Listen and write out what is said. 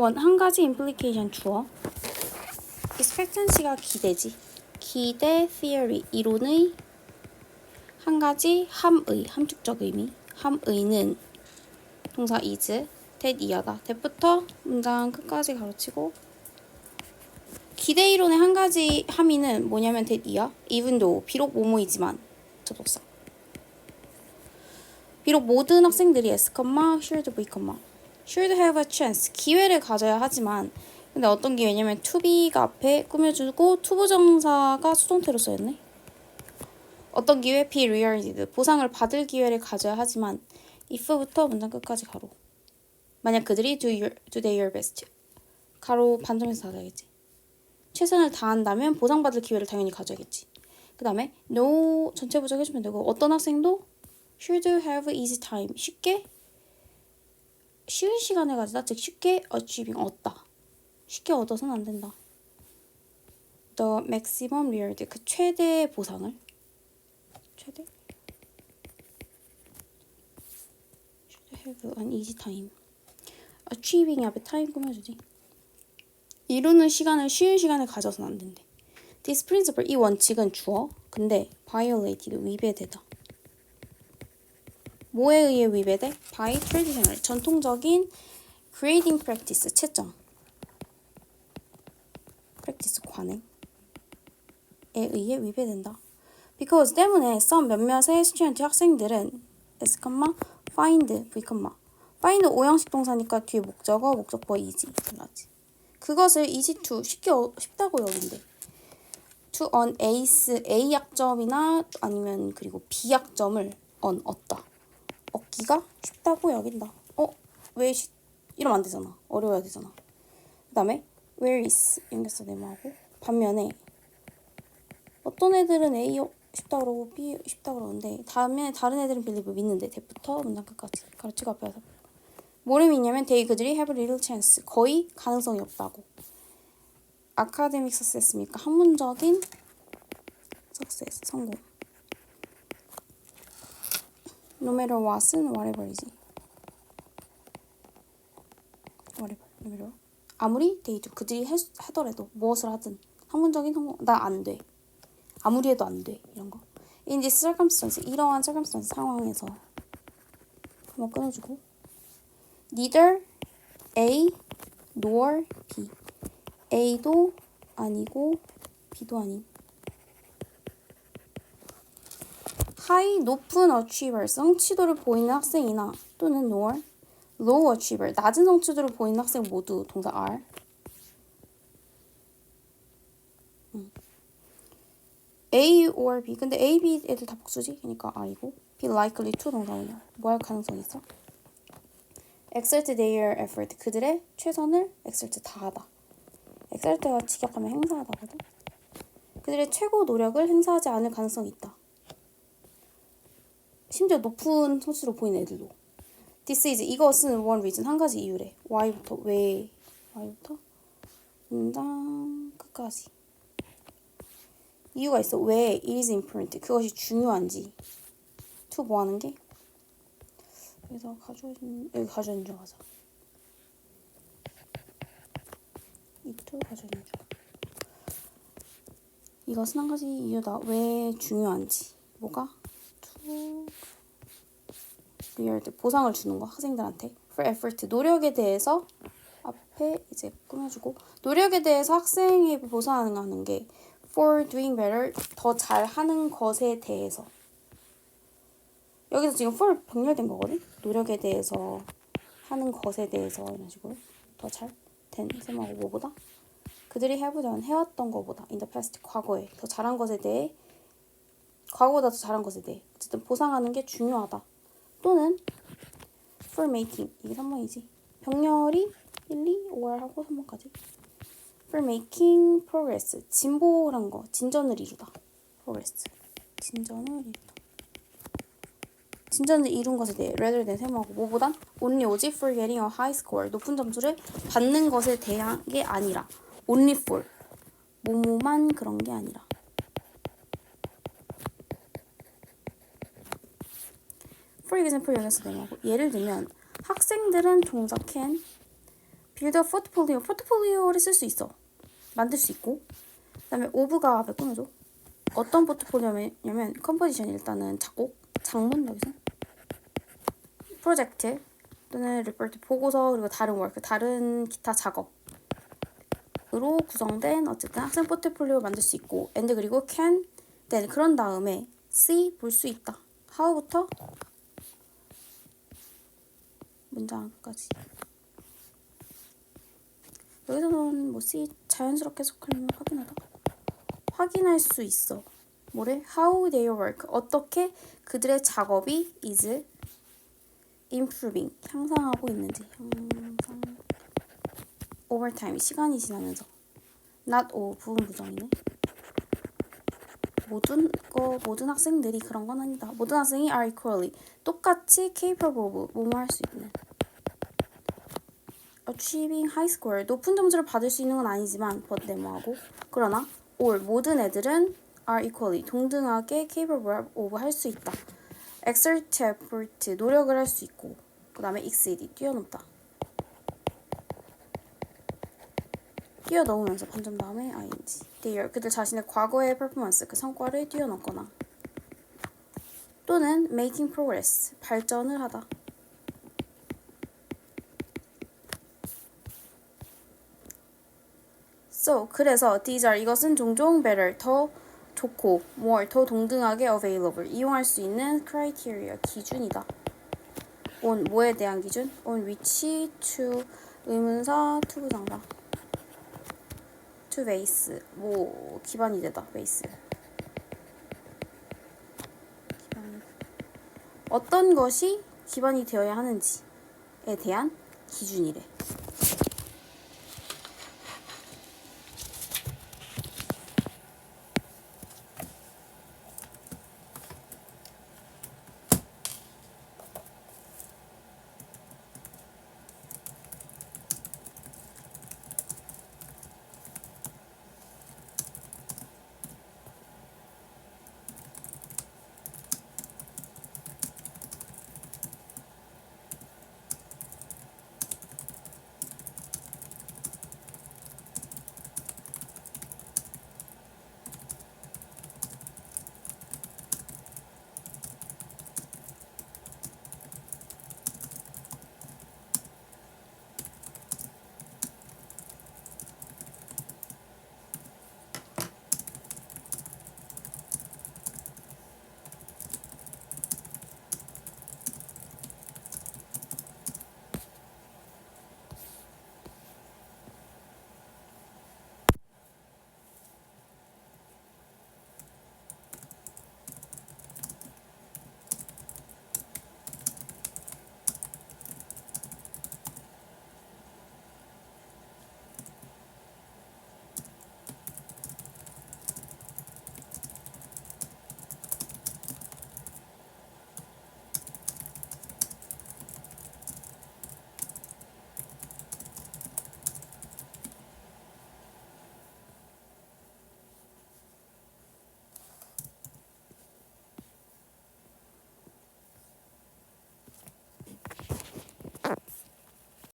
원, 한 가지 implication 주어. expectancy가 기대지. 기대 theory, 이론의 한 가지 함의, 함축적 의미. 함의는 동사 is, that 이하다. that부터 문장 끝까지 가로치고 기대 이론의 한 가지 함의는 뭐냐면 that 이하. even though, 비록 뭐뭐이지만 접속사. 비록 모든 학생들이 S, should V, should have a chance 기회를 가져야 하지만 근데 어떤 기회냐면 to be가 앞에 꾸며주고 to 부정사가 수동태로 쓰였네. 어떤 기회 be rewarded 보상을 받을 기회를 가져야 하지만 if부터 문장 끝까지 가로. 만약 그들이 do, your, do their best 가로 반점에서 닫아야겠지. 최선을 다한다면 보상받을 기회를 당연히 가져야겠지. 그 다음에 no 전체 부정 해주면 되고 어떤 학생도 should have easy time 쉽게 쉬운 시간을 가지다 즉 쉽게 achieving 얻다 쉽게 얻어서는 안 된다 the maximum reward 그 최대 보상을 최대 should have an easy time achieving 앞에 time 꾸며주지 이루는 시간을 쉬운 시간을 가져서는 안 된대 this principle 이 원칙은 주어 근데 violated 위배되다 뭐에 의해 위배돼? by traditional 전통적인 grading practice 채점 practice 관행에 의해 위배된다. because 때문에 some 몇몇의 student 학생들은 s, find, v, find 오형식 동사니까 뒤에 목적어, 목적어 easy. 그것을 easy to 쉽게 어, 쉽다고 여긴대. to on ace A 약점이나 아니면 그리고 B 약점을 on 얻다. 얻기가 쉽다고 여긴다. 어? 왜 쉽... 이러면 안 되잖아. 어려워야 되잖아. 그 다음에 where is 연결사 네모하고 반면에 어떤 애들은 A 쉽다 그러고 B 쉽다 그러는데 다음에 다른 애들은 빌리브 믿는데 대부터 문장 끝까지 가르치고 앞에 와서 뭐를 믿냐면 they 그들이 have little chance 거의 가능성이 없다고 아카데믹 석세스입니까? 학문적인 석세스 성공 no matter what은 whatever이지. whatever, no matter. 아무리 do 그들이 해, 하더라도 무엇을 하든 학문적인 성공 나 안 돼. 아무리 해도 안 돼. 이런 거. in this circumstance 이러한 circumstance 상황에서 한번 끊어주고 neither A nor B A도 아니고 B도 아닌 하이 높은 achiever 성취도를 보이는 학생이나 또는 nor low achiever 낮은 성취도를 보이는 학생 모두 동사 are. 음. A or B. 근데 A, B 애들 다 복수지? 그러니까 I고. Be likely to 동사는요 뭐할 가능성이 있어? exert their effort. 그들의 최선을 exert 다하다. Exert가 직역하면 행사하다거든? 그들의 최고 노력을 행사하지 않을 가능성이 있다 심지어 높은 성취로 보이는 애들도. This is 이것은 one reason 한 가지 이유래. Why부터 왜 Why부터 문장 끝까지 이유가 있어. 왜 it is important 그것이 중요한지. to 뭐 하는 게 여기서 가져온 여기 가져온 줄 하자. 이투 가져온 줄. 이것은 한 가지 이유다. 왜 중요한지. 뭐가? Reward 보상을 주는 거 학생들한테. For effort. 노력에 대해서 앞에 이제 꾸며주고 노력에 대해서 학생에게 보상하는 게 for doing better 더 잘하는 것에 대해서. 여기서 지금 for 병렬된 거거든? 노력에 대해서 하는 것에 대해서 이런 식으로 더 잘된 셈하고 뭐보다? 그들이 해보던 해왔던 것보다 in the past 과거에 더 잘한 것에 대해 과거보다 더 잘한 것에 대해. 어쨌든 보상하는 게 중요하다. 또는 for making 이게 3번이지. 병렬이 1, 2, 5월 하고 3번까지. for making progress 진보란 거 진전을 이루다. progress 진전을 이루다. 진전을 이룬 것에 대해 rather than 세모하고 뭐보단 only 오직 for getting a high score 높은 점수를 받는 것에 대한 게 아니라 only for 뭐뭐만 그런 게 아니라 for example 여기서 되냐고 예를 들면 학생들은 종자 can 빌드 포트폴리오 포트폴리오를 쓸 수 있어. 만들 수 있고 그다음에 오브가 앞에 끊어줘. 어떤 포트폴리오냐면 컴포지션 일단은 작곡, 장문 여기서 프로젝트 또는 리포트 보고서 그리고 다른 워크 다른 기타 작업 으로 구성된 어쨌든 학생 포트폴리오 만들 수 있고 and 그리고 can then 그런 다음에 see 볼 수 있다. how부터 문장까지. 여기서는 뭐 see 자연스럽게 해석하려면 확인하다 확인할 수 있어. 뭐래? how their work. 어떻게 그들의 작업이 is improving. 향상하고 있는지. 향상. Over time 시간이 지나면서. Not all. 부분 부정이네. 모든 거 모든 학생들이 그런 건 아니다. 모든 학생이 are equally. 똑같이 capable. 뭐뭐 할 수 있는 high score 높은 점수를 받을 수 있는 건 아니지만 but 네모하고 그러나 all 모든 애들은 are equally 동등하게 capable of 할 수 있다 exert effort 노력을 할 수 있고 그 다음에 exceed 뛰어넘다 뛰어넘으면서 반전 다음에 ing their 그들 자신의 과거의 performance 그 성과를 뛰어넘거나 또는 making progress 발전을 하다 So 그래서 these are 이것은 종종 better 더 좋고 more 더 동등하게 available 이용할 수 있는 criteria 기준이다. on 뭐에 대한 기준? on which to 의문사 to 부정사 to base 뭐 기반이 되다 base 기반 어떤 것이 기반이 되어야 하는지에 대한 기준이래.